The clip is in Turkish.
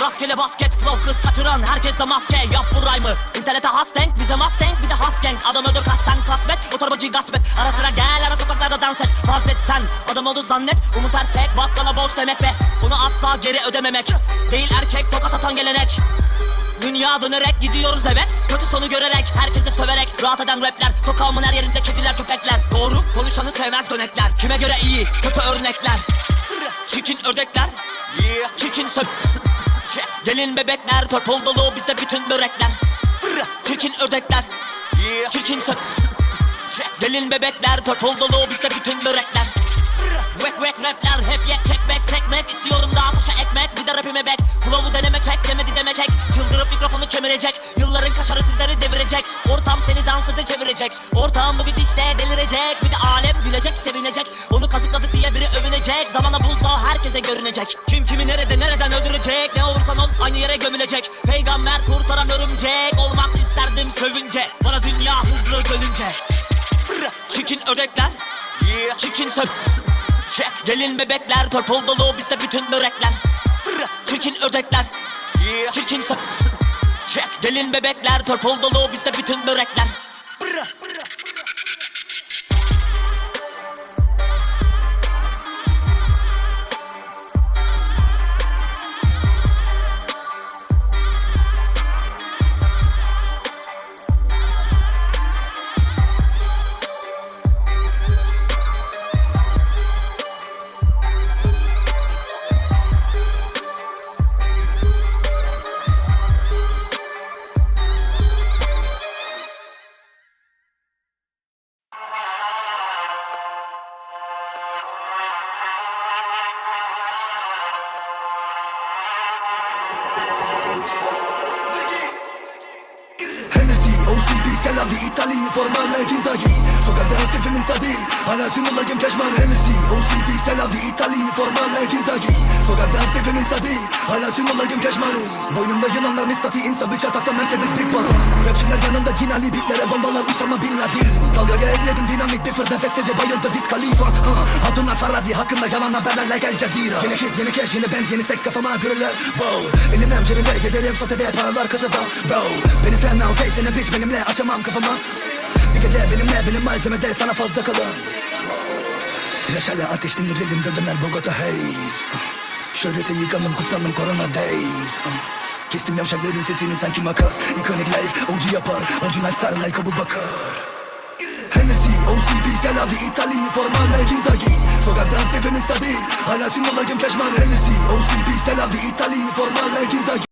Rastgele basket flow kız kaçıran herkese maske. Yap bu rhyme'ı. İnternete has denk bize mustang bir de has gang. Adam öldür kasten kasvet o torbacıyı gasp et Ara sıra gel ara sokaklarda dans et. Farz et sen adam oldu zannet. Umut Ertek bakkala borç demek ve Bunu asla geri ödememek. Değil erkek tokat atan gelenek. Dünya dönerek gidiyoruz evet. Kötü sonu görerek herkese söverek. Rahat eden rapler Sokağımın her yerinde kediler köpekler. Doğru konuşanı sevmez dönekler. Kime göre iyi kötü örnekler. Çirkin ördekler. Çirkin sö Gelin bebekler Purple dolu bizde bütün börekler. Çirkin ördekler. Çirkin sö Gelin bebekler Purple dolu bizde bütün börekler. Wek wek rapler hep ye çekmek sekmek. İstiyorum da ateşe ekmek bir de rapime bek. Flow'u deneme çek demedi deme çek Çıldırıp mikrofonu kemirecek Yılların kaşarı sizleri devirecek. Ortam seni dansöze çevirecek. Ortam bu gidişte delirecek Gülecek sevinecek. Onu kazıkladık diye biri övünecek. Zamana bulsa herkese görünecek. Kim kimi nerede nereden öldürecek? Ne olursan ol aynı yere gömülecek. Peygamber kurtaran örümcek Olmak isterdim sövünce. Bana dünya hızlı dönünce. Çirkin ördekler Çirkin sö Gelin bebekler Purple dolu bizde bütün börekler. Çirkin ördekler Çirkin sö Gelin bebekler Purple dolu bizde bütün börekler Hennessy, OCB, Selavi, Itali, formale, Ginzagi Sokakta aktifimin stadı, hala tümüllagim peşman Hennessy, OCB, Selavi, Itali, formale, Ginzagi Sokakta aktifimin stadı, hala tümüllagim peşman Boynumda yılanlar mistati, insta bir çatakta Mercedes Big Bottom Rapçiler yanımda cinali beatlere bombalar Usama Bin Laden. Dalgaya ekledim dinamik bir fır nefessiz bayıldı Wiz Khalifa ha. Hatunlar farazi hakkında yalan haberlerle gel Cezira Yeni hit, yeni cash, yeni benz, yeni seks kafama görürler Wow, elim cebimde gezerim sotede paralar kasada Bro, beni sevmem face'ini bitch benimle açamam kafama Bir gece benimle benim malzemede sana fazla kalın Neşeli ateşlenir elimde döner Bogota haze Şöhrete yıkandım kutsandım corona days. Kestim yavşakların sesini sanki makas Iconic life OG yapar Orijinal star like Abu Bakar. Hennessy, OCB, Selavi, Itali, formale, Ginzagi Sokakta aktifimin stadı Hala tüm olayım peşman Hennessy, OCB, Selavi, Itali, formale, Ginzagi